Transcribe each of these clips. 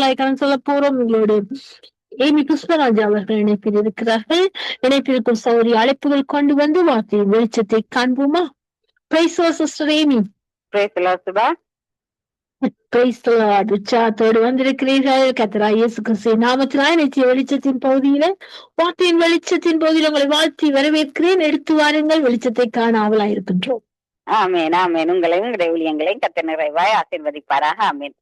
கடன் சொல்ல போறோம். உங்களோடு ஏமி புஷ்பராஜா அவர்கள் இணைப்பில் இருக்கிறார்கள் இணைப்பிற்கும் சௌரி அழைப்புகள் கொண்டு வந்து வார்த்தையின் வெளிச்சத்தை காண்போமா? பிரைஸ் சிஸ்டர் ஏமி உற்சாகத்தோடு வந்திருக்கிறீர்கள். கத்தரா இயேசு கிறிஸ்து நாமத்தினால் நித்திய வெளிச்சத்தின் பகுதியில வார்த்தையின் வெளிச்சத்தின் பகுதியில் உங்களை வாழ்த்தி வரவேற்கிறேன். எடுத்து வாருங்கள். வெளிச்சத்தை காண ஆவலா இருக்கின்றோம் ஆமேன் ஆமேன். உங்களையும் உங்களுடைய ஊழியங்களையும் கத்த நிறைவாய் ஆசீர்வதிப்பாராக. ஆமேன்.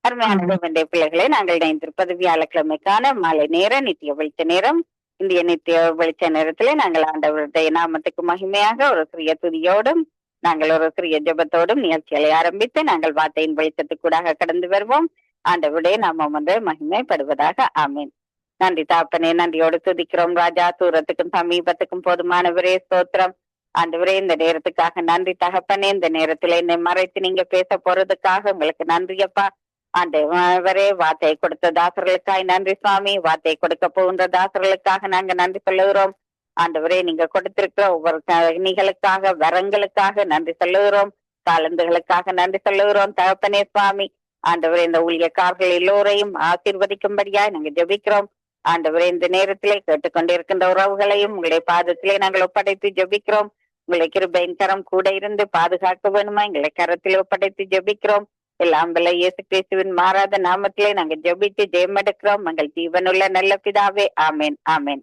அருமையான தேவனுடைய பிள்ளைகளை நாங்கள் இணைந்திருப்பது வியாழக்கிழமைக்கான மாலை நேரம் நித்திய வெளிச்ச நேரம். இந்திய நித்திய வெளிச்ச நேரத்திலே நாங்கள் ஆண்டவருடைய நாமத்துக்கு மகிமையாக ஒரு சிறிய துதியோடும் நாங்கள் ஒரு சிறிய ஜபத்தோடும் நிகழ்ச்சிகளை ஆரம்பித்து நாங்கள் வார்த்தையின் வெளிச்சத்துக்கூடாக கடந்து வருவோம். ஆண்டவருடைய நாமம் வந்து மகிமைப்படுவதாக. ஆமீன். நன்றி தாப்பனே நன்றியோடு துதிக்கிறோம். ராஜா தூரத்துக்கும் சமீபத்துக்கும் போதுமானவரே ஸ்தோத்திரம். ஆண்டவரே இந்த நேரத்துக்காக நன்றி தகப்பனே இந்த நேரத்துல என்னை மறைத்து நீங்க பேச போறதுக்காக உங்களுக்கு நன்றியப்பா. ஆண்டவரே வார்த்தை கொடுத்த தாசர்களுக்காய் நன்றி சுவாமி வார்த்தை கொடுக்க போகின்ற தாசர்களுக்காக நாங்க நன்றி சொல்லுகிறோம் ஆண்டவரே நீங்க கொடுத்திருக்கிற ஒவ்வொரு கணிகளுக்காக வரங்களுக்காக நன்றி சொல்லுகிறோம் காலந்துகளுக்காக நன்றி சொல்லுகிறோம் தகப்பனே சுவாமி ஆண்டவரே இந்த ஊழியக்காரர்கள் எல்லோரையும் ஆசீர்வதிக்கும்படியா நாங்க ஜெபிக்கிறோம் ஆண்டவரே இந்த நேரத்திலே கேட்டுக்கொண்டிருக்கின்ற உறவுகளையும் உங்களுடைய பாதத்திலே நாங்கள் ஒப்படைத்து ஜெபிக்கிறோம் உங்களை கிருபையின் கரம் கூட இருந்து பாதுகாக்க வேணுமா எங்களை கரத்தில் ஒப்படைத்து ஜெபிக்கிறோம் எல்லாம் வல்ல இயேசு கிறிஸ்துவின் மாறாத நாமத்திலே நாங்க ஜெபித்து ஜெயமெடுக்கிறோம். எங்கள் ஜீவனுள்ள நல்ல பிதாவே ஆமேன் ஆமேன்.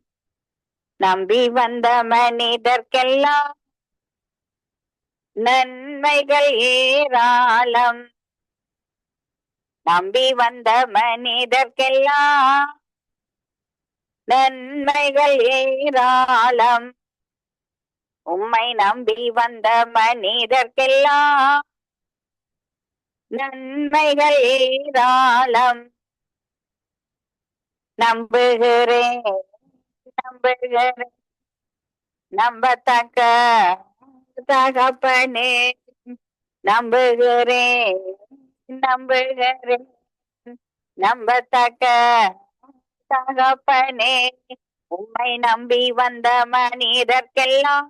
நம்பி வந்த மனிதர்க்கெல்லாம் நன்மைகள் ஏராளம். நம்பி வந்த மனிதர்க்கெல்லாம் நன்மைகள் ஏராளம். உம்மை நம்பி வந்த மனிதர்க்கெல்லாம் நன்மைகள் ஏராளம் நம்புகிறேன் நம்புகிறேன். நம்பத்தக்க தகப்பனே நம்புகிறேன் நம்புகிறேன். நம்பத்தக்க தகப்பனே உம்மை நம்பி வந்த மனிதர்க்கெல்லாம்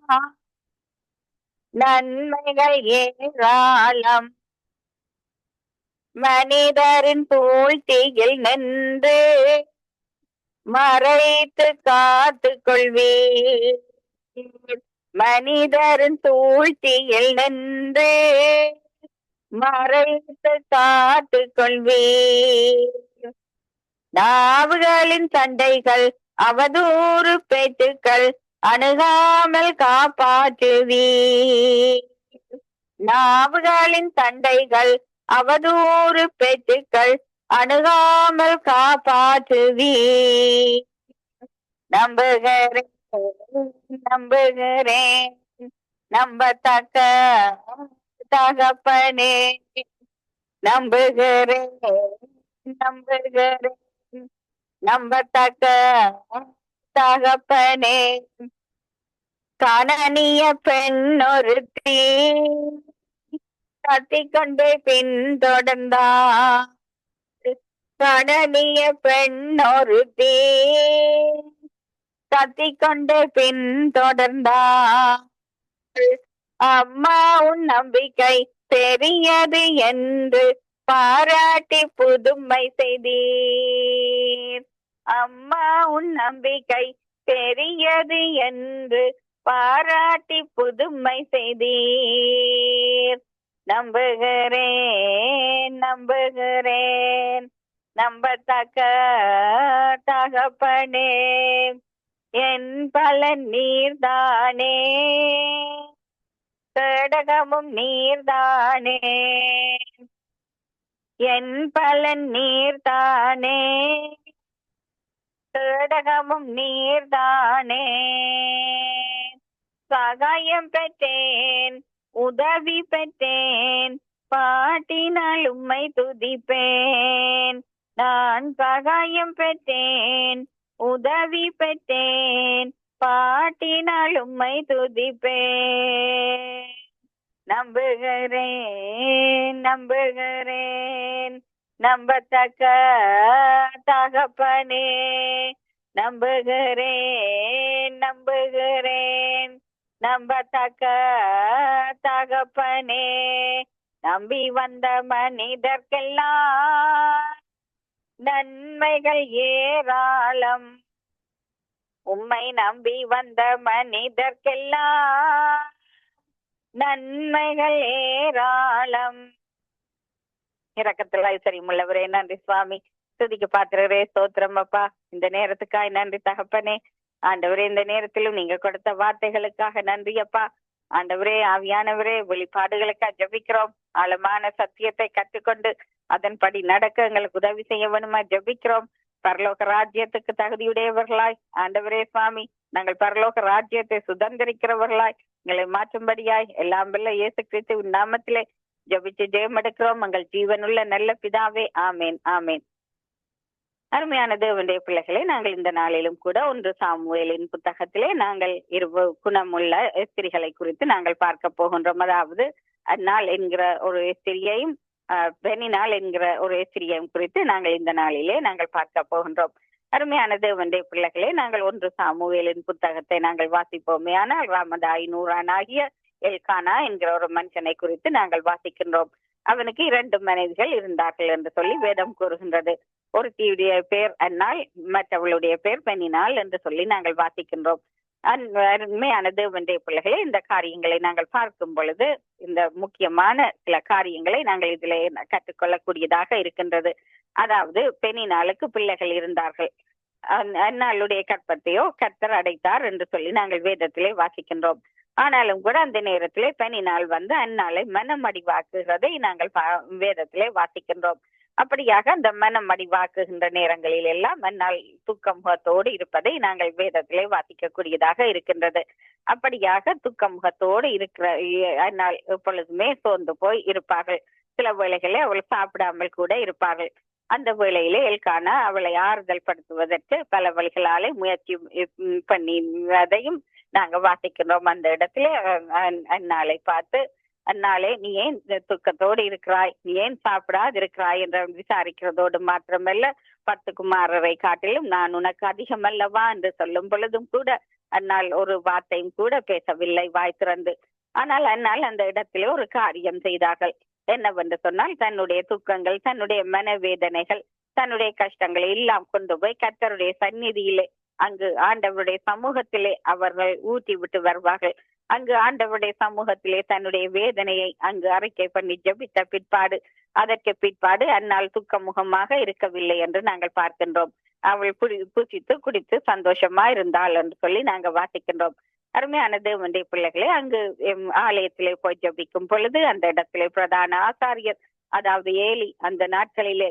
நன்மைகள் ஏராளம். மனிதரின் பூழ்த்தியில் நின்று மறைத்து காத்து கொள்வீர். மனிதரின் சூழ்ச்சியில் நின்று மறைத்து காத்து கொள்வீர். நாவுகளின் சண்டைகள் அவதூறு பேச்சுக்கள் அணுகாமல் காப்பாற்றுவீர். நாவுகளின் சண்டைகள் அவதூறு பெற்றுக்கள் அணுகாமல் காப்பாற்றுவீர். நம்புகிறேன் நம்புகிறேன் நம்பத்தக்க தகப்பனே. நம்புகிறேன் நம்புகிறேன் நம்பத்தக்க தகப்பனே. கணனிய பெண் ஒருத்தி கத்திக்கொண்டு பின்தொடர்ந்தா கடனிய பெண் ஒருத்தி. கத்திக்கொண்டு பின்தொடர்ந்தா அம்மா உன் நம்பிக்கை பெரியது என்று பாராட்டி புதுமை செய்தீர். அம்மா உன் நம்பிக்கை பெரியது என்று பாராட்டி புதுமை செய்தீர். நம்புகிறேன் நம்புகிறேன். நம்பத்தக்க தகப்பனே என் பலன் நீர்தானே. கடகமும் நீர்தானே. என் பலன் நீர்தானே. கடகமும் நீர்தானே. சகாயம் பெற்றேன் உதவி பெற்றேன் பாட்டினால் உம்மை துதிப்பேன். நான் சகாயம் பெற்றேன். உதவி பெற்றேன் பாட்டினால் உம்மை துதிப்பேன். நம்புகிறேன் நம்புகிறேன். நம்பத்தக்க தகப்பனே நம்புகிறேன் நம்புகிறேன். நம்பத்தக்க தகப்பனே நம்பி வந்த மனிதர்க்கெல்லாம் நன்மைகள் ஏராளம். உம்மை நம்பி வந்த மனிதர்க்கெல்லாம் நன்மைகள் ஏராளம். இரக்கத்தில் ஐஸ்வரியமுள்ளவரே நன்றி சுவாமி. துதிக்கு பாத்திரரே. ஸ்தோத்திரம் அப்பா. இந்த நேரத்துக்காய் நன்றி தகப்பனே. ஆண்டவரே இந்த நேரத்திலும் நீங்க கொடுத்த வார்த்தைகளுக்காக நன்றி அப்பா. ஆண்டவரே ஆவியானவரே வெளிப்பாடுகளுக்காக ஜபிக்கிறோம். ஆழமான சத்தியத்தை கற்றுக்கொண்டு அதன்படி நடக்க எங்களுக்கு உதவி செய்ய வேணுமா ஜபிக்கிறோம். பரலோக ராஜ்யத்துக்கு தகுதியுடையவர்களாய். ஆண்டவரே சுவாமி நாங்கள் பரலோக ராஜ்யத்தை சுதந்திரிக்கிறவர்களாய். எங்களை மாற்றும்படியாய் எல்லாம் வல்ல இயேசு கிறிஸ்து நாமத்திலே ஜபிச்சு ஜெயம் எடுக்கிறோம் எங்கள் ஜீவனுள்ள நல்ல பிதாவே ஆமேன் ஆமேன். அருமையான தேவனுடைய பிள்ளைகளே நாங்கள் இந்த நாளிலும் கூட ஒன்று சாமுவேலின் புத்தகத்திலே நாங்கள் இரு குணமுள்ள எஸ்திரிகளை குறித்து நாங்கள் பார்க்க போகின்றோம். அதாவது அந்நாள் என்கிற ஒரு எஸ்திரியையும் பெனினால் என்கிற ஒரு எஸ்திரியையும் குறித்து நாங்கள் இந்த நாளிலே நாங்கள் பார்க்க போகின்றோம். அருமையான தேவனுடைய பிள்ளைகளே நாங்கள் ஒன்று சாமுவேலின் புத்தகத்தை நாங்கள் வாசிப்போமே. ஆனால் ராமதாய் நூறான் ஆகிய எல்கானா என்கிற ஒரு மனுஷனை குறித்து நாங்கள் வாசிக்கின்றோம். அவனுக்கு இரண்டு மனைவிகள் இருந்தார்கள் என்று சொல்லி வேதம் கூறுகின்றது. ஒருத்தியுடைய பேர் அந்நாள் மற்றவளுடைய பேர் பெண்ணினாள் என்று சொல்லி நாங்கள் வாசிக்கின்றோம். அருமையான தேவனுடைய பிள்ளைகளே இந்த காரியங்களை நாங்கள் பார்க்கும் பொழுது இந்த முக்கியமான சில காரியங்களை நாங்கள் இதுல கற்றுக்கொள்ளக்கூடியதாக இருக்கின்றது. அதாவது பெண்ணினாளுக்கு பிள்ளைகள் இருந்தார்கள். அந்நாளுடைய கற்பத்தையோ கர்த்தர் அடைத்தார் என்று சொல்லி நாங்கள் வேதத்திலே வாசிக்கின்றோம். ஆனாலும் கூட அந்த நேரத்திலே நாள் வந்து அந்நாளை மனமடிவாக்குகிறதை நாங்கள் வேதத்திலே வாசிக்கின்றோம். அப்படியாக அந்த மனம் அடிவாக்குகின்ற நேரங்களில் எல்லாம் அந்நாள் துக்கமுகத்தோடு இருப்பதை நாங்கள் வேதத்திலே வாசிக்கக்கூடியதாக இருக்கின்றது. அப்படியாக துக்கமுகத்தோடு இருக்கிற அந்நாள் எப்பொழுதுமே சோர்ந்து போய் இருப்பார்கள். சில வேளைகளே அவள் சாப்பிடாமல் கூட இருப்பார்கள். அந்த வேளையிலே எல்கானா அவளை ஆறுதல் படுத்துவதற்கு பல வழிகளாலே முயற்சி பண்ணி அதையும் நாங்க வாசிக்கின்றோம் அந்த இடத்துல. அந்நாளை பார்த்து அந்நாளே நீ ஏன் துக்கத்தோடு இருக்கிறாய்? நீ ஏன் சாப்பிடாது இருக்கிறாய் என்று விசாரிக்கிறதோடு மாத்திரமல்ல பத்து குமாரரை காட்டிலும் நான் உனக்கு அதிகம் அல்லவா என்று சொல்லும் பொழுதும் கூட அந்நாள் ஒரு வார்த்தையும் கூட பேசவில்லை வாய் திறந்து. ஆனால் அந்நாள் அந்த இடத்திலே ஒரு காரியம் செய்தார்கள். என்னவென்று சொன்னால் தன்னுடைய துக்கங்கள் தன்னுடைய மனவேதனைகள் தன்னுடைய கஷ்டங்களை எல்லாம் கொண்டு போய் கர்த்தருடைய சந்நிதியிலே அங்கு ஆண்டவருடைய சமூகத்திலே அவர்கள் ஊற்றி விட்டு வருவார்கள். அங்கு ஆண்டவருடைய சமூகத்திலே தன்னுடைய வேதனையை அங்கு அறிக்கை பண்ணி ஜபித்த பிற்பாடு அதற்கு பிற்பாடு அந்நாள் துக்கமுகமாக இருக்கவில்லை என்று நாங்கள் பார்க்கின்றோம். அவள் புடி புசித்து குடித்து சந்தோஷமா இருந்தாள் என்று சொல்லி நாங்கள் வாசிக்கின்றோம். அருமையான தேவனுடைய பிள்ளைகளே அங்கு ஆலயத்திலே போய் ஜபிக்கும் பொழுது அந்த இடத்திலே பிரதான ஆசாரியர் அதாவது ஏலி அந்த நாட்களிலே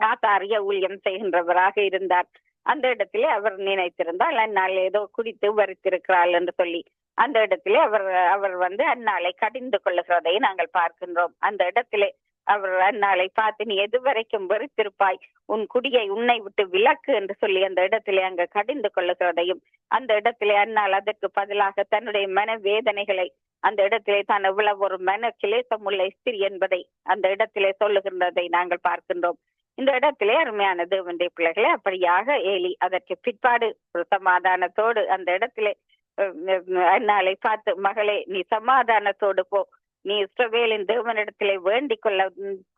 ஆசாரிய ஊழியம் செய்கின்றவராக இருந்தார். அந்த இடத்திலே அவர் நினைத்திருந்தால் அந்நாள் ஏதோ குடித்து வரித்திருக்கிறாள் என்று சொல்லி அந்த இடத்திலே அவர் அவர் வந்து அந்நாளை கடிந்து கொள்ளுகிறதை நாங்கள் பார்க்கின்றோம். அந்த இடத்திலே அவர் அந்நாளை பார்த்து நீ எது வரைக்கும் வெறுத்திருப்பாய்? உன் குடியை உன்னை விட்டு விலக்கு என்று சொல்லி அந்த இடத்திலே அங்க கடிந்து கொள்ளுகிறதையும் அந்த இடத்திலே அந்நாள் அதற்கு பதிலாக தன்னுடைய மன வேதனைகளை அந்த இடத்திலே தான் எவ்வளவு ஒரு மன கிளேசம் உள்ள ஸ்திரி என்பதை அந்த இடத்திலே சொல்லுகின்றதை நாங்கள் பார்க்கின்றோம். இந்த இடத்திலே அருமையான தேவனுடைய பிள்ளைகளை அப்படியாக ஏலி அதற்கு பிற்பாடு ஒரு சமாதானத்தோடு அந்த இடத்திலே அண்ணாலை பார்த்து மகளே நீ சமாதானத்தோடு போ. நீ இஸ்ரவேலின் தேவனிடத்திலே வேண்டிக் கொள்ள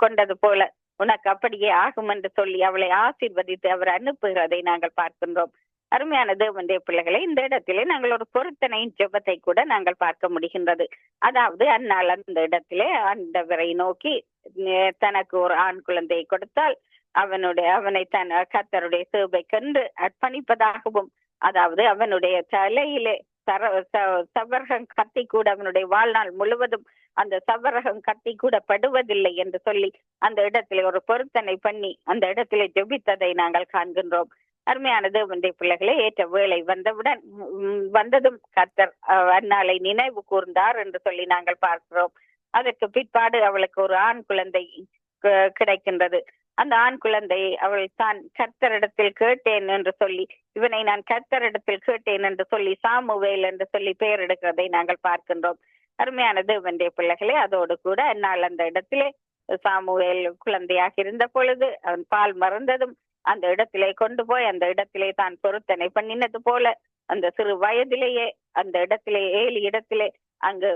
கொண்டது போல உனக்கு அப்படியே ஆகும் என்று சொல்லி அவளை ஆசீர்வதித்து அவர் அனுப்புகிறதை நாங்கள் பார்க்கின்றோம். அருமையான தேவனுடைய பிள்ளைகளை இந்த இடத்திலே நாங்கள் ஒரு பொருத்தனையின் ஜெபத்தை கூட நாங்கள் பார்க்க முடிகின்றது. அதாவது அந்நாள் அந்த இடத்திலே ஆண்டவரை நோக்கி தனக்கு ஒரு ஆண் குழந்தையை கொடுத்தால் அவனுடைய அவனை தன் கத்தருடைய சேவை கண்டு அர்ப்பணிப்பதாகவும் அதாவது அவனுடைய தலையிலே சர சவரகம் கத்தி கூட அவனுடைய வாழ்நாள் முழுவதும் அந்த சவரகம் கத்தி கூட படுவதில்லை என்று சொல்லி அந்த இடத்திலே ஒரு பொருத்தனை பண்ணி அந்த இடத்திலே ஜெபித்ததை நாங்கள் காண்கின்றோம். அருமையான தேவனுடைய பிள்ளைகளே ஏற்ற வேலை வந்தவுடன் வந்ததும் கர்த்தர் அந்நாளை நினைவு கூர்ந்தார் என்று சொல்லி நாங்கள் பார்க்கிறோம். அதற்கு பிற்பாடு அவளுக்கு ஒரு ஆண் குழந்தை கிடைக்கின்றது. அந்த ஆண் குழந்தை அவள் தான் கர்த்தரிடத்தில் கேட்டேன் என்று சொல்லி இவனை நான் கர்த்தரிடத்தில் கேட்டேன் என்று சொல்லி சாமுவேல் என்று சொல்லி பெயர் எடுக்கிறதை நாங்கள் பார்க்கின்றோம். அருமையான தேவனுடைய பிள்ளைகளே அதோடு கூட என்னால் அந்த இடத்திலே சாமுவேல் குழந்தையாக இருந்த பொழுது அவன் பால் மறந்ததும் அந்த இடத்திலே கொண்டு போய் அந்த இடத்திலே தான் பொருத்தனை பண்ணினது போல அந்த சிறு வயதிலேயே அந்த இடத்திலே ஏழு இடத்திலே அங்கு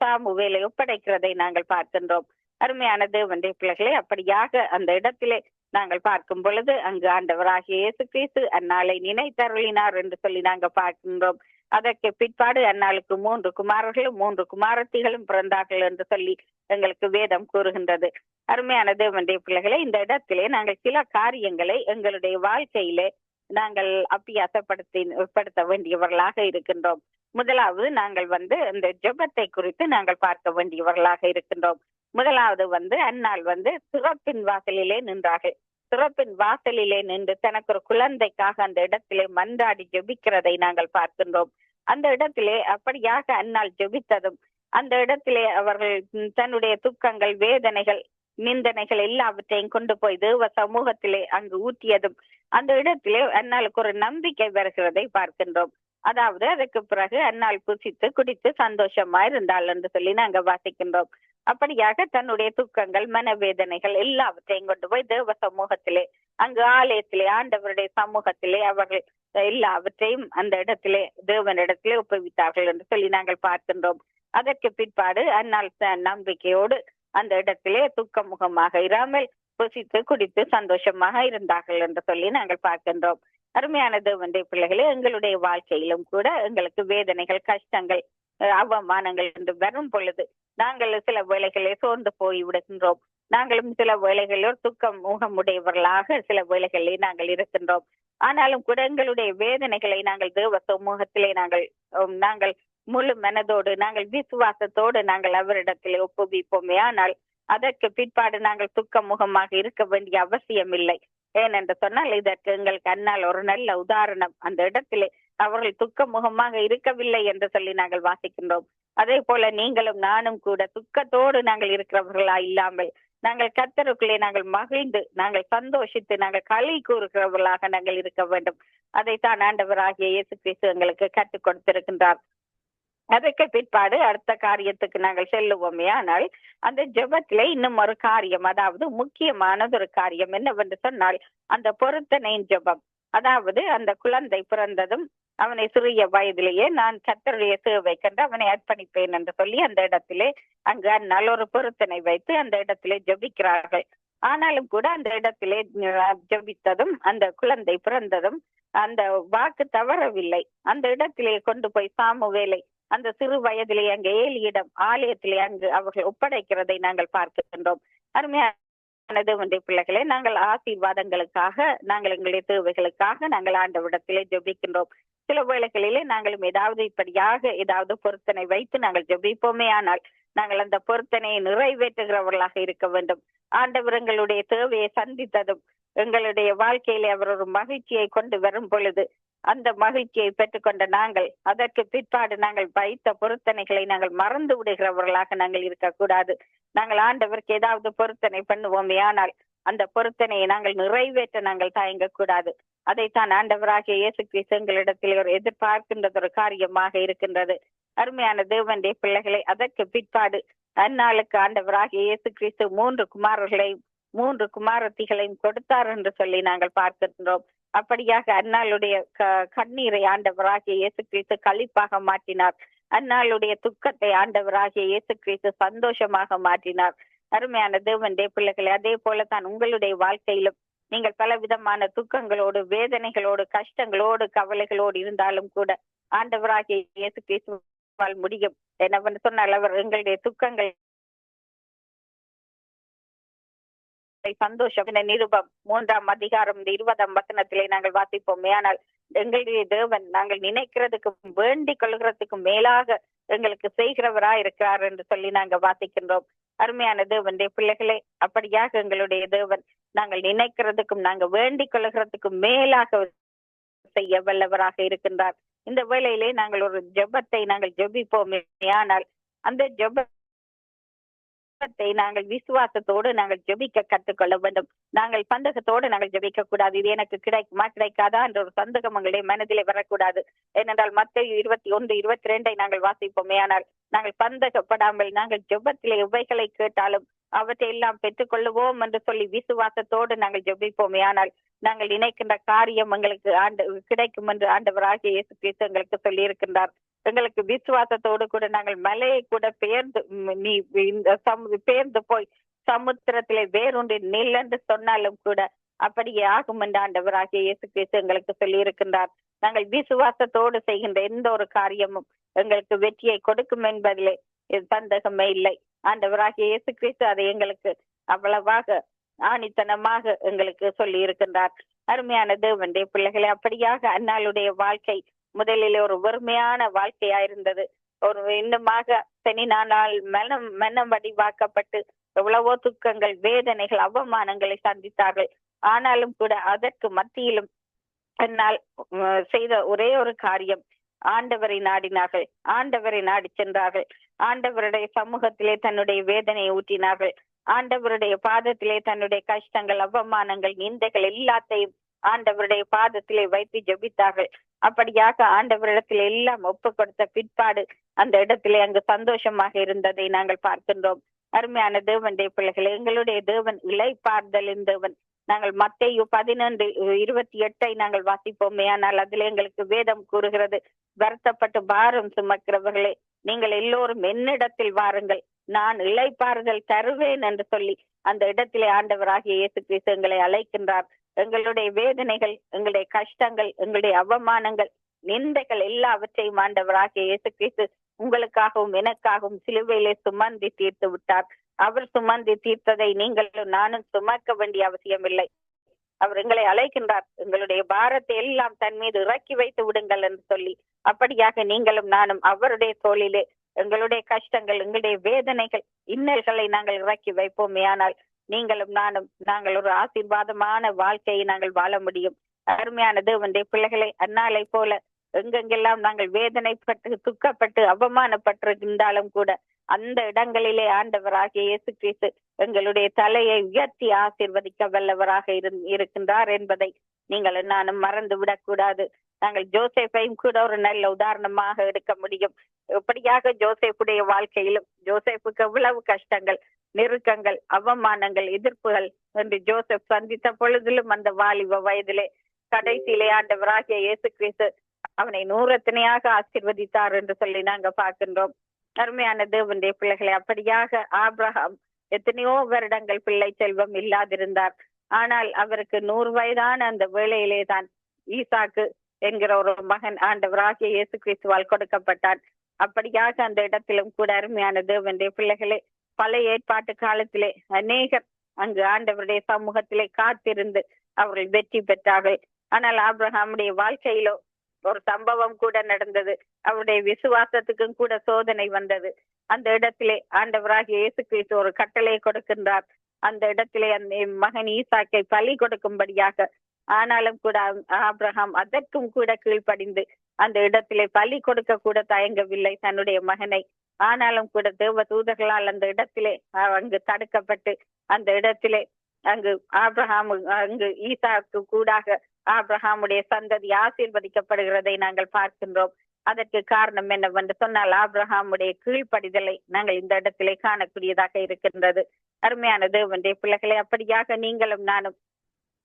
சாமுவேலை ஒப்படைக்கிறதை நாங்கள் பார்க்கின்றோம். அருமையான தேவனுடைய பிள்ளைகளே அப்படியாக அந்த இடத்திலே நாங்கள் பார்க்கும் பொழுது அங்கு ஆண்டவராகிய இயேசு கிறிஸ்து அந்நாளை நினைத்தருளினார் என்று சொல்லி நாங்கள் பார்க்கின்றோம். அதற்கு பிற்பாடு அந்நாளுக்கு மூன்று குமாரர்களும் மூன்று குமாரத்திகளும் பிறந்தார்கள் என்று சொல்லி எங்களுக்கு வேதம் கூறுகின்றது. அருமையான தேவனுடைய பிள்ளைகளை இந்த இடத்திலே நாங்கள் சில காரியங்களை எங்களுடைய வாழ்க்கையிலே நாங்கள் அபியாசப்படுத்தி படுத்த வேண்டியவர்களாக இருக்கின்றோம். முதலாவது நாங்கள் வந்து இந்த ஜெபத்தை குறித்து நாங்கள் பார்க்க வேண்டியவர்களாக இருக்கின்றோம். முதலாவது வந்து அந்நாள் வந்து சிறப்பின் வாசலிலே நின்றார்கள். சிறப்பின் வாசலிலே நின்று தனக்கு ஒரு குழந்தைக்காக அந்த இடத்திலே மன்றாடி ஜெபிக்கிறதை நாங்கள் பார்க்கின்றோம். அந்த இடத்திலே அப்படியாக அந்நாள் ஜெபித்ததும் அந்த இடத்திலே அவர்கள் தன்னுடைய துக்கங்கள் வேதனைகள் நிந்தனைகள் எல்லாவற்றையும் கொண்டு போய் தேவ சமூகத்திலே அங்கு ஊற்றியதும் அந்த இடத்திலே அன்னாளுக்கு ஒரு நம்பிக்கை வருகிறதை பார்க்கின்றோம். அதாவது அதுக்கு பிறகு அன்னால் புசித்து குடித்து சந்தோஷமா இருந்தாள் என்று சொல்லி நாங்க வாசிக்கின்றோம். அப்படியாக தன்னுடைய துக்கங்கள் மனவேதனைகள் எல்லாவற்றையும் கொண்டு போய் தேவ சமூகத்திலே அங்கு ஆலயத்திலே ஆண்டவருடைய சமூகத்திலே அவர்கள் எல்லாவற்றையும் அந்த இடத்திலே தேவனிடத்திலே ஒப்புவித்தார்கள் என்று சொல்லி நாங்கள் பார்க்கின்றோம். அதற்கு பிற்பாடு அன்னால் நம்பிக்கையோடு அந்த இடத்திலே துக்க முகமாக இராமல் புசித்து குடித்து சந்தோஷமாக இருந்தார்கள் என்று சொல்லி நாங்கள் பார்க்கின்றோம். அருமையான தேவனுடைய பிள்ளைகளே எங்களுடைய வாழ்க்கையிலும் கூட எங்களுக்கு வேதனைகள் கஷ்டங்கள் அவமானங்கள் என்று வரும் பொழுது நாங்கள் சில வேலைகளை சோர்ந்து போய் விடுகின்றோம். நாங்களும் சில வேலைகளில் துக்கம் முகமுடையவர்களாக சில வேலைகளில் நாங்கள் இருக்கின்றோம். ஆனாலும் கூட எங்களுடைய வேதனைகளை நாங்கள் தேவ சமூகத்திலே நாங்கள் நாங்கள் முழு மனதோடு நாங்கள் விசுவாசத்தோடு நாங்கள் அவரிடத்தில் ஒப்புவிப்போமே. ஆனால் அதற்கு பிற்பாடு நாங்கள் துக்க முகமாக இருக்க வேண்டிய அவசியம் இல்லை ஏனென்று சொன்னால் இதற்கு எங்களுக்கு அன்னால் ஒரு நல்ல உதாரணம். அந்த இடத்திலே அவர்கள் துக்க முகமாக இருக்கவில்லை என்று சொல்லி நாங்கள் வாசிக்கின்றோம். அதே போல நீங்களும் நானும் கூட துக்கத்தோடு நாங்கள் இருக்கிறவர்களா இல்லாமல் நாங்கள் கத்தருக்குள்ளே நாங்கள் மகிழ்ந்து நாங்கள் சந்தோஷித்து நாங்கள் களி கூறுகிறவர்களாக நாங்கள் இருக்க வேண்டும். அதைத்தான் ஆண்டவராகிய இயேசு கிறிஸ்து எங்களுக்கு கற்றுக் கொடுத்திருக்கின்றார். அதற்கு பிற்பாடு அடுத்த காரியத்துக்கு நாங்கள் செல்லுவோமே. ஆனால் அந்த ஜெபத்திலே இன்னும் ஒரு காரியம் அதாவது முக்கியமானது ஒரு காரியம் என்னவென்று சொன்னால் அந்த பொருத்தனையின் ஜெபம். அதாவது அந்த குழந்தை பிறந்ததும் அவனை சிறிய வயதிலேயே நான் கத்தருடைய சேவை கண்டு அவனை அர்ப்பணிப்பேன் என்று சொல்லி அந்த இடத்திலே அங்கு அந்நாள் ஒரு பொருத்தனை வைத்து அந்த இடத்திலே ஜபிக்கிறார்கள். ஆனாலும் கூட அந்த இடத்திலே ஜபித்ததும் அந்த குழந்தை பிறந்ததும் அந்த வாக்கு தவறவில்லை. அந்த இடத்திலே கொண்டு போய் சாமுவேலை அந்த சிறு வயதிலே அங்கு ஏலியிடம் ஆலயத்திலே அங்கு அவர்கள் ஒப்படைக்கிறதை நாங்கள் பார்க்கின்றோம். அருமையான தேவனுடைய பிள்ளைகளே நாங்கள் ஆசீர்வாதங்களுக்காக நாங்கள் எங்களுடைய தேவைகளுக்காக நாங்கள் ஆண்டவிடத்திலே ஜெபிக்கின்றோம். சில வேளைகளிலே நாங்களும் ஏதாவது இப்படியாக ஏதாவது பொருத்தனை வைத்து நாங்கள் ஜெபிப்போமே ஆனால் நாங்கள் அந்த பொருத்தனையை நிறைவேற்றுகிறவர்களாக இருக்க வேண்டும். ஆண்டவர் எங்களுடைய தேவையை சந்தித்ததும் எங்களுடைய வாழ்க்கையிலே அவர் ஒரு மகிழ்ச்சியை கொண்டு வரும் பொழுது அந்த மகிழ்ச்சியை பெற்றுக்கொண்ட நாங்கள் அதற்கு பிற்பாடு நாங்கள் பயித்த பொருத்தனைகளை நாங்கள் மறந்து விடுகிறவர்களாக நாங்கள் இருக்கக்கூடாது. நாங்கள் ஆண்டவருக்கு ஏதாவது பொருத்தனை பண்ணுவோமே ஆனால் அந்த பொருத்தனையை நாங்கள் நிறைவேற்ற நாங்கள் தயங்க கூடாது அதைத்தான் ஆண்டவராகிய இயேசு கிறிஸ்து எங்களிடத்தில் ஒரு எதிர்பார்க்கின்றது ஒரு காரியமாக இருக்கின்றது. அருமையான தேவனுடைய பிள்ளைகளை அதற்கு பிற்பாடு அந்நாளுக்கு ஆண்டவராகிய இயேசு கிறிஸ்து மூன்று குமாரர்களையும் மூன்று குமாரத்திகளையும் கொடுத்தார் என்று சொல்லி நாங்கள் பார்க்கின்றோம் அப்படியாக அந்நாளுடைய கண்ணீரை ஆண்டவராகிய இயேசு கிறிஸ்து கழிப்பாக மாற்றினார். அன்னாளுடைய துக்கத்தை ஆண்டவராகிய இயேசு கிறிஸ்து சந்தோஷமாக மாற்றினார். அருமையான தேவனுடைய பிள்ளைகளை அதே போல தான் உங்களுடைய வாழ்க்கையிலும் நீங்கள் பல விதமான துக்கங்களோடு வேதனைகளோடு கஷ்டங்களோடு கவலைகளோடு இருந்தாலும் கூட ஆண்டவராகிய இயேசு கிறிஸ்துவால் முடியும் என்னவென்று சொன்னால் அவர் எங்களுடைய துக்கங்கள் சந்தோஷம். என்ற நிருபம். மூன்றாம் அதிகாரம் இந்த இருபதாம் வசனத்திலே நாங்கள் வாசிப்போமே. ஆனால் எங்களுடைய தேவன் நாங்கள் நினைக்கிறதுக்கும் வேண்டிக் கொள்கிறதுக்கும் மேலாக எங்களுக்கு செய்கிறவரா இருக்கிறார் என்று சொல்லி நாங்க வாசிக்கின்றோம். அருமையான தேவனுடைய பிள்ளைகளே அப்படியாக எங்களுடைய தேவன் நாங்கள் நினைக்கிறதுக்கும் நாங்க வேண்டிக் கொள்கிறதுக்கும் மேலாக செய்ய வல்லவராக இருக்கின்றார். இந்த வேளையிலே நாங்கள் ஒரு ஜெபத்தை நாங்கள் ஜெபிப்போமே. ஆனால் அந்த ஜெப ஜபத்தை நாங்கள் விசுவாசத்தோடு நாங்கள் ஜெபிக்க கற்றுக்கொள்ள வேண்டும். நாங்கள் சந்தகத்தோடு நாங்கள் ஜெபிக்க கூடாது இது எனக்கு கிடைக்குமா? கிடைக்காதா? என்ற ஒரு சந்தகம் எங்களுடைய மனதிலே வரக்கூடாது. ஏனென்றால் மத்த இருபத்தி ஒன்று இருபத்தி ரெண்டை நாங்கள் வாசிப்போமே. ஆனால் நாங்கள் பந்தகப்படாமல் நாங்கள் ஜெபத்திலே உவைகளை கேட்டாலும் அவற்றை எல்லாம் பெற்றுக்கொள்ளுவோம் என்று சொல்லி விசுவாசத்தோடு நாங்கள் ஜெபிப்போமே. ஆனால் நாங்கள் நினைக்கின்ற காரியம் எங்களுக்கு ஆண்டு கிடைக்கும் என்று ஆண்டவராகிய இயேசு கிறிஸ்து எங்களுக்கு சொல்லி இருக்கின்றார் எங்களுக்கு விசுவாசத்தோடு கூட நாங்கள் மலையை கூட பெயர்ந்து நீ இந்த பெயர்ந்து போய் சமுத்திரத்திலே வேறொன்று நில் என்று சொன்னாலும் கூட அப்படியே ஆகும் என்று ஆண்டவராகிய இயேசு கிறிஸ்து எங்களுக்கு சொல்லி இருக்கின்றார் நாங்கள் விசுவாசத்தோடு செய்கின்ற எந்த ஒரு காரியமும் எங்களுக்கு வெற்றியை கொடுக்கும் என்பதிலே சந்தேகமே இல்லை. ஆண்டவராகிய இயேசு கிறிஸ்து அதை எங்களுக்கு அவ்வளவாக ஆணித்தனமாக எங்களுக்கு சொல்லி இருக்கின்றார் அருமையான தேவனுடைய பிள்ளைகளை அப்படியாக அன்னாளுடைய வாழ்க்கை முதலில் ஒரு வறுமையான வாழ்க்கையா இருந்தது. ஒரு இன்னமாக தனி நாளால் மனம் மனம் வடிவாக்கப்பட்டு எவ்வளவோ துக்கங்கள் வேதனைகள் அவமானங்களை சந்தித்தார்கள். ஆனாலும் கூட அதற்கு மத்தியிலும் என்னால் செய்த ஒரே ஒரு காரியம் ஆண்டவரை நாடினார்கள். ஆண்டவரை நாடி சென்றார்கள். ஆண்டவருடைய சமூகத்திலே தன்னுடைய வேதனையை ஊற்றினார்கள். ஆண்டவருடைய பாதத்திலே தன்னுடைய கஷ்டங்கள் அவமானங்கள் நிந்தைகள் எல்லாத்தையும் ஆண்டவருடைய பாதத்திலே வைத்து ஜபித்தார்கள். அப்படியாக ஆண்டவரிடத்தில் எல்லாம் ஒப்பு கொடுத்த பிற்பாடு அந்த இடத்திலே அங்கு சந்தோஷமாக இருந்ததை நாங்கள் பார்க்கின்றோம். அருமையான தேவனுடைய பிள்ளைகள் எங்களுடைய தேவன் இலை பார்த்தலின் தேவன். நாங்கள் மத்தையு பதினொன்று இருபத்தி எட்டை நாங்கள் வாசிப்போமே ஆனால் அதுல எங்களுக்கு வேதம் கூறுகிறது வருத்தப்பட்டு பாரம் சுமக்கிறவர்களே நீங்கள் எல்லோரும் என்னிடத்தில் வாருங்கள் நான் இலைப்பாறுதல் தருவேன் என்று சொல்லி அந்த இடத்திலே ஆண்டவராகிய இயேசு கிறிஸ்து எங்களை அழைக்கின்றார். எங்களுடைய வேதனைகள் எங்களுடைய கஷ்டங்கள் எங்களுடைய அவமானங்கள் நிந்தைகள் எல்லாவற்றையும் ஆண்டவராகிய இயேசு கிறிஸ்து உங்களுக்காகவும் எனக்காகவும் சிலுவையிலே சுமந்தி தீர்த்து விட்டார். அவர் சுமந்தி தீர்த்ததை நீங்களும் நானும் சுமக்க வேண்டிய அவசியம் இல்லை அவர் எங்களை அழைக்கின்றார். எங்களுடைய பாரத்தை எல்லாம் தன் மீது இறக்கி வைத்து விடுங்கள் என்று சொல்லி அப்படியாக நீங்களும் நானும் அவருடைய தோளிலே எங்களுடைய கஷ்டங்கள் எங்களுடைய வேதனைகள் இன்னல்களை நாங்கள் இறக்கி வைப்போமே. ஆனால் நீங்களும் நானும் நாங்கள் ஒரு ஆசீர்வாதமான வாழ்க்கையை நாங்கள் வாழ முடியும். அருமையான தேவனுடைய பிள்ளைகளை அன்னாலை போல எங்கெங்கெல்லாம் நாங்கள் வேதனைப்பட்டு துக்கப்பட்டு அவமானப்பட்டிருந்தாலும் கூட அந்த இடங்களிலே ஆண்டவராகிய இயேசு கிறிஸ்து எங்களுடைய தலையை உயர்த்தி ஆசீர்வதிக்க வல்லவராக இருக்கின்றார் என்பதை நீங்கள் நானும் மறந்து விடக்கூடாது. நாங்கள் ஜோசேஃபையும் கூட ஒரு நல்ல உதாரணமாக எடுக்க முடியும். எப்படியாக ஜோசேஃபுடைய வாழ்க்கையிலும் ஜோசேஃபுக்கு எவ்வளவு கஷ்டங்கள் நெருக்கங்கள் அவமானங்கள் எதிர்ப்புகள் என்று ஜோசப் சந்தித்த பொழுதிலும் அந்த வாலிப வயதிலே கடைசியிலே ஆண்டவராகிய இயேசு கிறிஸ்து அவனை நூறத்தனையாக ஆசிர்வதித்தார் என்று சொல்லி நாங்க பார்க்கின்றோம். அருமையான தேவனுடைய பிள்ளைகளை அப்படியாக ஆப்ரஹாம் எத்தனையோ வருடங்கள் பிள்ளை செல்வம் இல்லாதிருந்தார். ஆனால் அவருக்கு நூறு வயதான அந்த வேளையிலே தான் ஈசாக்கு என்கிற ஒரு மகன் ஆண்டவராகிய இயேசு கிறிஸ்துவால் கொடுக்கப்பட்டான். அப்படியாக அந்த இடத்திலும் கூட அருமையான தேவனுடைய பிள்ளைகளே பழைய ஏற்பாட்டு காலத்திலே அநேகர் அங்கு ஆண்டவருடைய சமூகத்திலே காத்திருந்து அவர்கள் வெற்றி பெற்றார்கள். ஆனால் ஆப்ரஹாமுடைய வாழ்க்கையிலோ ஒரு சம்பவம் கூட நடந்தது. அவருடைய விசுவாசத்துக்கும் கூட சோதனை வந்தது. அந்த இடத்திலே ஆண்டவராகிய இயேசு கிறிஸ்து ஒரு கட்டளை கொடுக்கின்றார். அந்த இடத்திலே அந்த மகன் ஈசாக்கை பலி கொடுக்கும்படியாக. ஆனாலும் கூட ஆப்ரஹாம் அதற்கும் கூட கீழ்ப்படிந்து அந்த இடத்திலே பலி கொடுக்க கூட தயங்கவில்லை தன்னுடைய மகனை. ஆனாலும் கூட தேவ தூதர்களால் அந்த இடத்திலே அங்கு தடுக்கப்பட்டு அந்த இடத்திலே அங்கு ஆப்ரஹாம் அங்கு ஈசாக்கு கூடாக ஆப்ரஹாமுடைய சந்ததி ஆசீர்வதிக்கப்படுகிறதை நாங்கள் பார்க்கின்றோம். அதற்கு காரணம் என்னவென்று சொன்னால் ஆப்ரஹாமுடைய கீழ்ப்படிதலை நாங்கள் இந்த இடத்திலே காணக்கூடியதாக இருக்கின்றது. அருமையான தேவனுடைய பிள்ளைகளை அப்படியாக நீங்களும் நானும்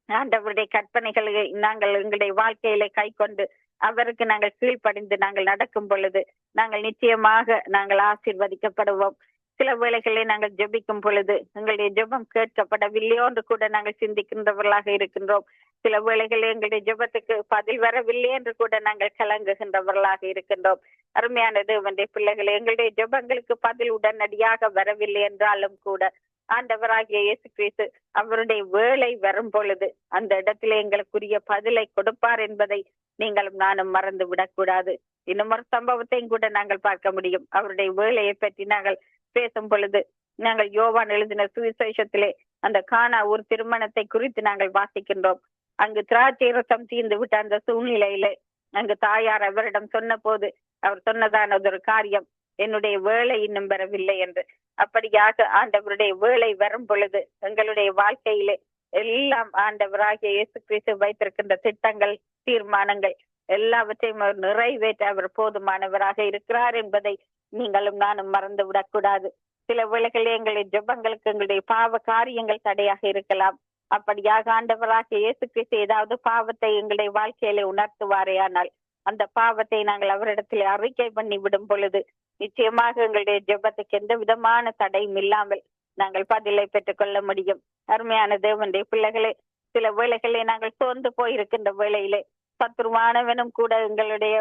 ஆண்டவருடைய கற்பனைகளை நாங்கள் எங்களுடைய வாழ்க்கையில கை கொண்டு அவருக்கு நாங்கள் கீழ்ப்படிந்து நாங்கள் நடக்கும் பொழுது நாங்கள் நிச்சயமாக நாங்கள் ஆசீர்வதிக்கப்படுவோம். சில வேளைகளை நாங்கள் ஜெபிக்கும் பொழுது எங்களுடைய ஜெபம் கேட்கப்படவில்லையோ என்று கூட நாங்கள் சிந்திக்கின்றவர்களாக இருக்கின்றோம். சில வேளைகளில் எங்களுடைய ஜெபத்துக்கு பதில் வரவில்லை என்று கூட நாங்கள் கலங்குகின்றவர்களாக இருக்கின்றோம். அருமையானது தேவனுடைய பிள்ளைகள் எங்களுடைய ஜெபங்களுக்கு பதில் உடனடியாக வரவில்லை என்றாலும் கூட ஆண்டவராகிய இயேசு கிறிஸ்து அவருடைய வேலை வரும் பொழுது அந்த இடத்திலே எங்களுக்குரிய பதிலை கொடுப்பார் என்பதை நீங்களும் நானும் மறந்து விடக்கூடாது. இன்னும் ஒரு சம்பவத்தையும் கூட நாங்கள் பார்க்க முடியும். அவருடைய வேலையை பற்றி நாங்கள் பேசும் பொழுது நாங்கள் யோவான் எழுதின சுவிசேஷத்திலே அந்த கானா ஒரு திருமணத்தை குறித்து நாங்கள் வாசிக்கின்றோம். அங்கு திராட்சை ரசம் தீர்ந்து விட்ட அந்த சூழ்நிலையிலே அங்கு தாயார் அவரிடம் சொன்ன போது அவர் சொன்னதான ஒரு காரியம். என்னுடைய வேலை இன்னும் வரவில்லை என்று. அப்படியாக ஆண்டவருடைய வேலை வரும் பொழுது எங்களுடைய வாழ்க்கையிலே எல்லாம் ஆண்டவராகிய இயேசு கிறிஸ்து வைத்திருக்கின்ற திட்டங்கள் தீர்மானங்கள் எல்லாவற்றையும் அவர் நிறைவேற்ற அவர் போதுமானவராக இருக்கிறார் என்பதை நீங்களும் நானும் மறந்து விடக்கூடாது சில வேளைகளில் எங்களுடைய ஜெபங்களுக்கு எங்களுடைய பாவ காரியங்கள் தடையாக இருக்கலாம். அப்படியாக ஆண்டவராக இயேசு கிறிஸ்து ஏதாவது பாவத்தை எங்களுடைய வாழ்க்கையில உணர்த்துவாரே ஆனால் அந்த பாவத்தை நாங்கள் அவரிடத்தில் அறிக்கை பண்ணி விடும் பொழுது நிச்சயமாக எங்களுடைய ஜெபத்துக்கு எந்த விதமான தடையும் இல்லாமல் நாங்கள் பதிலை பெற்றுக்கொள்ள முடியும். அருமையான தேவனுடைய பிள்ளைகளே சில வேளைகளிலே நாங்கள் சோர்ந்து போயிருக்கின்ற வேளையிலே சத்ருவானவனும் கூட எங்களுடைய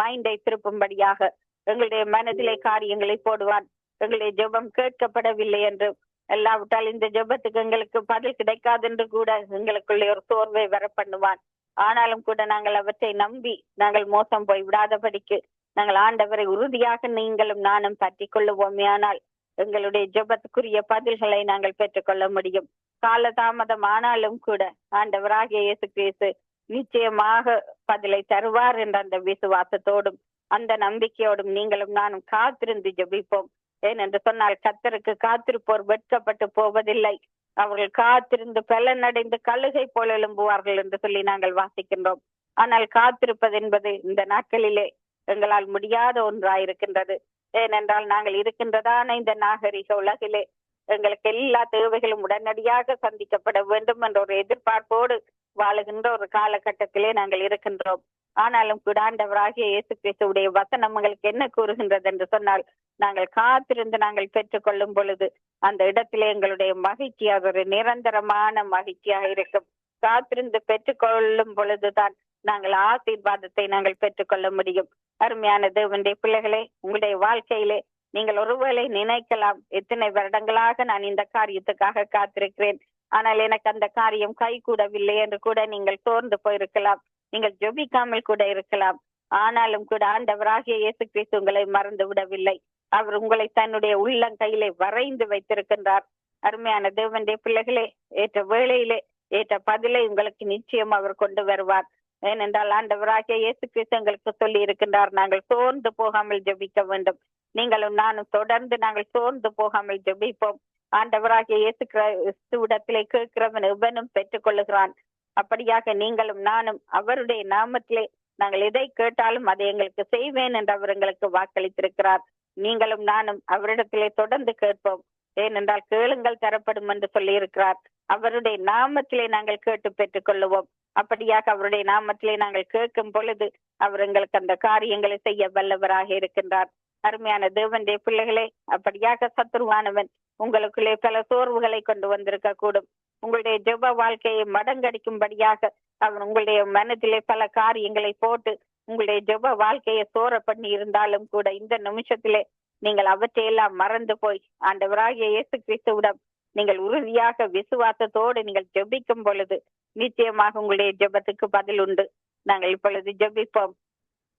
மைண்டை திருப்பும்படியாக எங்களுடைய மனதிலே காரியங்களை போடுவான். எங்களுடைய ஜெபம் கேட்கப்படவில்லை என்று எல்லாவிட்டால் இந்த ஜெபத்துக்கு எங்களுக்கு பதில் கிடைக்காது என்று கூட எங்களுக்குள்ளே ஒரு சோர்வை வர பண்ணுவான் ஆனாலும் கூட நாங்கள் அவற்றை நம்பி நாங்கள் மோசம் போய் விடாதபடிக்கு நாங்கள் ஆண்டவரை உறுதியாக நீங்களும் நானும் பற்றி கொள்ளுவோமே ஆனால் எங்களுடைய ஜபத்துக்குரிய பதில்களை நாங்கள் பெற்றுக்கொள்ள முடியும். காலதாமதம் ஆனாலும் கூட ஆண்டவராகிய இயேசு கிறிஸ்து நிச்சயமாக பதிலை தருவார் என்ற அந்த விசுவாசத்தோடும் அந்த நம்பிக்கையோடும் நீங்களும் நானும் காத்திருந்து ஜெபிப்போம். ஏனென்று சொன்னால் கத்தருக்கு காத்திருப்போர் வெட்கப்பட்டு போவதில்லை. அவர்கள் காத்திருந்து பலனடைந்து கழுகை போல எழும்புவார்கள் என்று சொல்லி நாங்கள் வாசிக்கின்றோம். ஆனால் காத்திருப்பது என்பது இந்த நாட்களிலே எங்களால் முடியாத ஒன்றாயிருக்கின்றது. ஏனென்றால் நாங்கள் இருக்கின்றதான இந்த நாகரிக உலகிலே எங்களுக்கு எல்லா தேவைகளும் உடனடியாக சந்திக்கப்பட வேண்டும் என்ற ஒரு எதிர்பார்ப்போடு வாழுகின்ற ஒரு காலகட்டத்திலே நாங்கள் இருக்கின்றோம். ஆனாலும் குடாண்டவராகிய இயேசு கிறிஸ்துடைய வசனம் உங்களுக்கு என்ன கூறுகின்றது என்று சொன்னால் நாங்கள் காத்திருந்து நாங்கள் பெற்றுக்கொள்ளும் பொழுது அந்த இடத்திலே எங்களுடைய மகிழ்ச்சி அது ஒரு நிரந்தரமான மகிழ்ச்சியாக இருக்கும். காத்திருந்து பெற்றுக்கொள்ளும் பொழுதுதான் நாங்கள் ஆசீர்வாதத்தை நாங்கள் பெற்றுக்கொள்ள முடியும். அருமையான தேவனுடைய பிள்ளைகளே உங்களுடைய வாழ்க்கையிலே நீங்கள் ஒருவேளை நினைக்கலாம் எத்தனை வருடங்களாக நான் இந்த காரியத்துக்காக காத்திருக்கிறேன். ஆனால் எனக்கு அந்த காரியம் கை கூடவில்லை என்று கூட நீங்கள் சோர்ந்து போயிருக்கலாம். நீங்கள் ஜொபிக்காமல் கூட இருக்கலாம். ஆனாலும் கூட ஆண்டவராகிய இயேசு கிறிஸ்து உங்களை மறந்து விடவில்லை. அவர் உங்களை தன்னுடைய உள்ளங்கையிலே வரைந்து வைத்திருக்கின்றார். அருமையான தேவனுடைய பிள்ளைகளே ஏற்ற வேளையிலே ஏற்ற பதிலை உங்களுக்கு நிச்சயம் அவர் கொண்டு வருவார். ஏனென்றால் ஆண்டவராகிய இயேசு கிறிஸ்து எங்களுக்கு சொல்லி இருக்கின்றார் நாங்கள் சோர்ந்து போகாமல் ஜெபிக்க வேண்டும். நீங்களும் நானும் தொடர்ந்து நாங்கள் சோர்ந்து போகாமல் ஜெபிப்போம். ஆண்டவராகிய இயேசு கிறிஸ்துவிடத்திலே கேட்கிறவன் எவனும் பெற்றுக் கொள்ளுகிறான் அப்படியாக நீங்களும் நானும் அவருடைய நாமத்திலே நாங்கள் எதை கேட்டாலும் அதை எங்களுக்கு செய்வேன் என்று அவர் எங்களுக்கு வாக்களித்திருக்கிறார். நீங்களும் நானும் அவரிடத்திலே தொடர்ந்து கேட்போம். ஏனென்றால் கேளுங்கள் தரப்படும் என்று சொல்லி இருக்கிறார் அவருடைய நாமத்திலே நாங்கள் கேட்டு பெற்றுக் கொள்ளுவோம் அப்படியாக அவருடைய நாமத்திலே நாங்கள் கேட்கும் பொழுது அவர் எங்களுக்கு அந்த காரியங்களை செய்ய வல்லவராக இருக்கின்றார். அருமையான தேவனுடைய பிள்ளைகளே அப்படியாக சத்துருவானவன் உங்களுக்குள்ளே பல சோர்வுகளை கொண்டு வந்திருக்க கூடும் உங்களுடைய ஜெப வாழ்க்கையை மடங்கடிக்கும்படியாக அவன் உங்களுடைய மனதிலே பல காரியங்களை போட்டு உங்களுடைய ஜெப வாழ்க்கையை சோர பண்ணி இருந்தாலும் கூட இந்த நிமிஷத்திலே நீங்கள் அவற்றையெல்லாம் மறந்து போய் ஆண்டவராகிய இயேசு கிறிஸ்துவிடம் நீங்கள் உறுதியாக விசுவாசத்தோடு நீங்கள் ஜெபிக்கும் பொழுது நிச்சயமாக உங்களுடைய ஜெபத்துக்கு பதில் உண்டு. நாங்கள் இப்பொழுது ஜெபிப்போம்.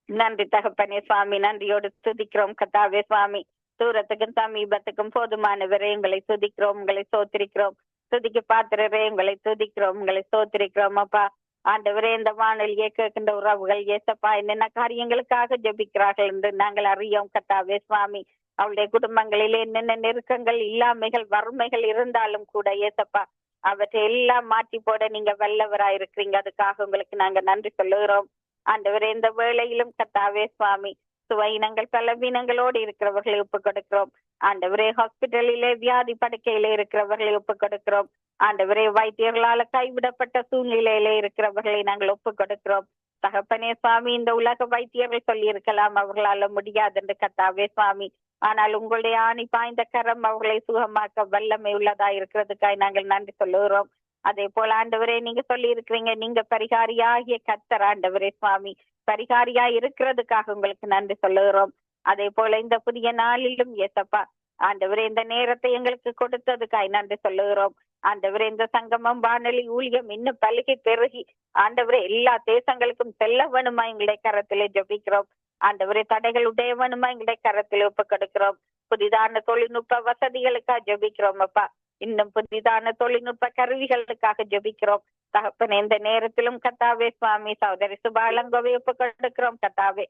நன்றி தகப்பனே சுவாமி நன்றியோடு துதிக்கிறோம். கத்தாவே சுவாமி தூரத்துக்கும் சமீபத்துக்கும் போதுமானவரே உங்களை துதிக்கிறோம் உங்களை சோத்திரிக்கிறோம். துதிக்கு பாத்திரரே உங்களை துதிக்கிறோம் உங்களை சோத்திரிக்கிறோம். அப்பா ஆண்டவரே இந்த வானொலியை கேட்கின்ற உறவுகள் ஏசப்பா என்னென்ன காரியங்களுக்காக ஜெபிக்கிறார்கள் என்று நாங்கள் அறியோம். கத்தாவே சுவாமி அவளுடைய குடும்பங்களிலே என்னென்ன நெருக்கங்கள் இல்லாமைகள் வறுமைகள் இருந்தாலும் கூட ஏசப்பா அவற்றை எல்லாம் மாற்றி போட நீங்க வல்லவராயிருக்கிறீங்க அதுக்காக உங்களுக்கு நாங்க நன்றி சொல்லுகிறோம். ஆண்டவரே இந்த வேளையிலும் கத்தாவே சுவாமி சுவையினங்கள் பலவீனங்களோடு இருக்கிறவர்களை ஒப்பு கொடுக்கிறோம் ஆண்டவரே ஹாஸ்பிட்டலிலே வியாதி படுக்கையில இருக்கிறவர்களை ஒப்பு கொடுக்கிறோம் ஆண்டவரே வைத்தியர்களால கைவிடப்பட்ட சூழ்நிலையில இருக்கிறவர்களை நாங்கள் ஒப்பு கொடுக்கிறோம் தகப்பனே சுவாமி இந்த உலக வைத்தியர்கள் சொல்லி இருக்கலாம் அவர்களால முடியாது என்று கத்தாவே சுவாமி ஆனால் உங்களுடைய ஆணி பாய்ந்த கரம் அவர்களை சுகமாக்க வல்லமை உள்ளதா இருக்கிறதுக்காய் நாங்கள் நன்றி சொல்லுகிறோம். அதே போல ஆண்டவரே நீங்க சொல்லி இருக்கிறீங்க நீங்க பரிகாரியாகிய கத்தர் ஆண்டவரே சுவாமி. பரிகாரியா இருக்கிறதுக்காக உங்களுக்கு நன்றி சொல்லுகிறோம். அதே போல இந்த புதிய நாளிலும் ஏசப்பா ஆண்டவரே இந்த நேரத்தை எங்களுக்கு கொடுத்ததுக்காய் நன்றி சொல்லுகிறோம். ஆண்டவரே இந்த சங்கமம் வானொலி ஊழியம் இன்னும் பல்கி பெருகி ஆண்டவரே எல்லா தேசங்களுக்கும் செல்ல வேணுமா எங்களுடைய கரத்திலே ஜபிக்கிறோம். ஆண்டவரே தடைகள் உடையவனுமா? எங்களுடைய கரத்தில் ஒப்பு கொடுக்கிறோம் புதிதான தொழில்நுட்ப வசதிகளுக்காக ஜபிக்கிறோம் அப்பா. இன்னும் புதிதான தொழில்நுட்ப கருவிகளுக்காக ஜபிக்கிறோம். தகப்பன் எந்த நேரத்திலும் கத்தாவே சுவாமி சகோதரி சுபாலங்கோவை ஒப்பு கொடுக்கிறோம் கத்தாவே.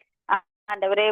ஆண்டவரே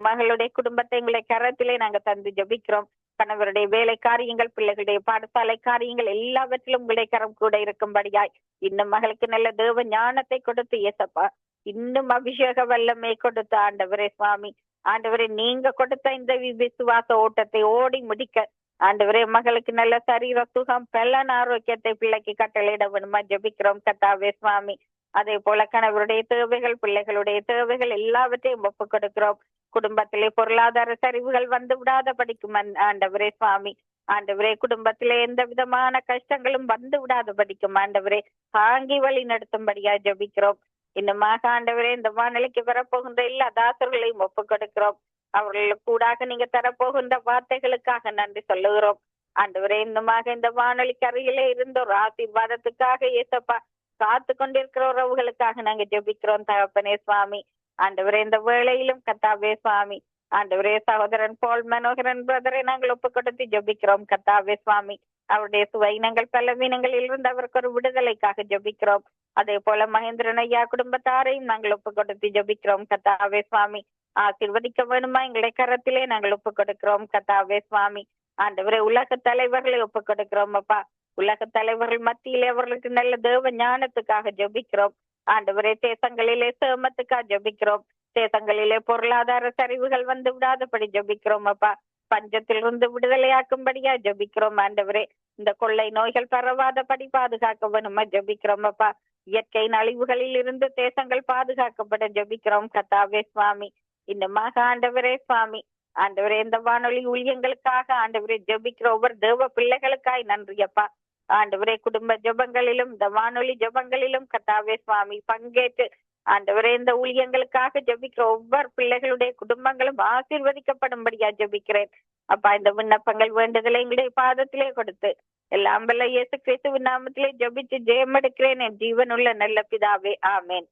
மகளுடைய குடும்பத்தை எங்களை கரத்திலே நாங்க தந்து ஜபிக்கிறோம். கணவருடைய வேலை காரியங்கள் பிள்ளைகளுடைய பாடசாலை காரியங்கள் எல்லாவற்றிலும் உங்களுடைய கரம் கூட இருக்கும்படியாய். இன்னும் மகளுக்கு நல்ல தேவ ஞானத்தை கொடுத்து ஏசப்பா இன்னும் அபிஷேக வல்லமை கொடுத்த ஆண்டவரே சுவாமி. ஆண்டவரே நீங்க கொடுத்த இந்த விசுவாச ஓட்டத்தை ஓடி முடிக்க. ஆண்டவரே மகளுக்கு நல்ல சரீர சுகம் பலன் ஆரோக்கியத்தை பிள்ளைக்கு கட்டளையிட வேணுமா ஜபிக்கிறோம் கத்தாவே சுவாமி. அதே போல கணவருடைய தேவைகள் பிள்ளைகளுடைய தேவைகள் எல்லாவற்றையும் ஒப்பு கொடுக்கிறோம். குடும்பத்திலே பொருளாதார சரிவுகள் வந்து விடாத படிக்கும் ஆண்டவரே சுவாமி. ஆண்டவரே குடும்பத்திலே எந்த விதமான கஷ்டங்களும் வந்து விடாத படிக்கும் ஆண்டவரே. தாங்கி வழி நடத்தும்படியா ஜபிக்கிறோம். இன்னமாக ஆண்டவரே இந்த வானிலைக்கு வரப்போகின்ற எல்லா தாசர்களையும் ஒப்பு கொடுக்கிறோம் அவர்களுக்கு கூடாக நீங்க தரப்போகின்ற வார்த்தைகளுக்காக நன்றி சொல்லுகிறோம். ஆண்டவரே இன்னுமாக இந்த வானொலிக்கு அருகிலே இருந்த ஒரு ஆசீர்வாதத்துக்காக ஏசப்பா காத்து கொண்டிருக்கிற உறவுகளுக்காக நாங்க ஜெபிக்கிறோம் தகப்பனே சுவாமி. ஆண்டவரே இந்த வேளையிலும் கத்தாவே சுவாமி. ஆண்டவரே சகோதரன் போல் மனோகரன் பிரதரை நாங்கள் ஒப்பு கொடுத்து ஜெபிக்கிறோம் கத்தாவே சுவாமி. அவருடைய சுவையினங்கள் பலவீனங்களில் இருந்து அவருக்கு ஒரு விடுதலைக்காக ஜபிக்கிறோம். அதே போல மகேந்திரன் ஐயா குடும்பத்தாரையும் நாங்கள் ஒப்பு கொடுத்து ஜபிக்கிறோம். கத்தாவே சுவாமி ஆசிர்வதிக்க வேணுமா? எங்களை கரத்திலே நாங்கள் ஒப்பு கொடுக்கிறோம் கத்தாவே சுவாமி ஆண்டவரே உலக தலைவர்களை ஒப்பு கொடுக்கிறோம் அப்பா. உலக தலைவர்கள் மத்தியிலே அவர்களுக்கு நல்ல தேவ ஞானத்துக்காக ஜபிக்கிறோம். ஆண்டவரே தேசங்களிலே சேமத்துக்காக ஜெபிக்கிறோம். தேசங்களிலே பொருளாதார சரிவுகள் வந்து விடாதபடி ஜபிக்கிறோம் அப்பா. பஞ்சத்திலிருந்து விடுதலையாக்கும்படியா ஜபிக்கிறோம் ஆண்டவரே. இந்த கொள்ளை நோய்கள் பரவாதபடி பாதுகாக்க வேணுமா? ஜபிக்கிறோம் அப்பா இயற்கையின் அழிவுகளில் இருந்து தேசங்கள் பாதுகாக்கப்பட ஜபிக்கிறோம் கத்தாவே சுவாமி. இன்னுமாக ஆண்டவரே சுவாமி. ஆண்டவரே இந்த வானொலி ஊழியங்களுக்காக ஆண்டவரே ஜபிக்கிற ஒவ்வொரு தேவ பிள்ளைகளுக்காய் நன்றி அப்பா. ஆண்டவரே குடும்ப ஜெபங்களிலும் இந்த வானொலி ஜெபங்களிலும் கத்தாவே சுவாமி பங்கேற்று ஆண்டவரே இந்த ஊழியங்களுக்காக ஜபிக்கிற ஒவ்வொரு பிள்ளைகளுடைய குடும்பங்களும் ஆசீர்வதிக்கப்படும்படியா ஜெபிக்கிறேன். அப்பா இந்த விண்ணப்பங்கள் வேண்டுதலை எங்களுடைய பாதத்திலே கொடுத்து எல்லாம் வல்ல இயேசு கிறிஸ்து நாமத்திலே ஜபிச்சு ஜெயம் எடுக்கிறேன் என் ஜீவனுள்ள நல்ல பிதாவே ஆமேன்.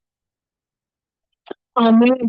ஆமேன்.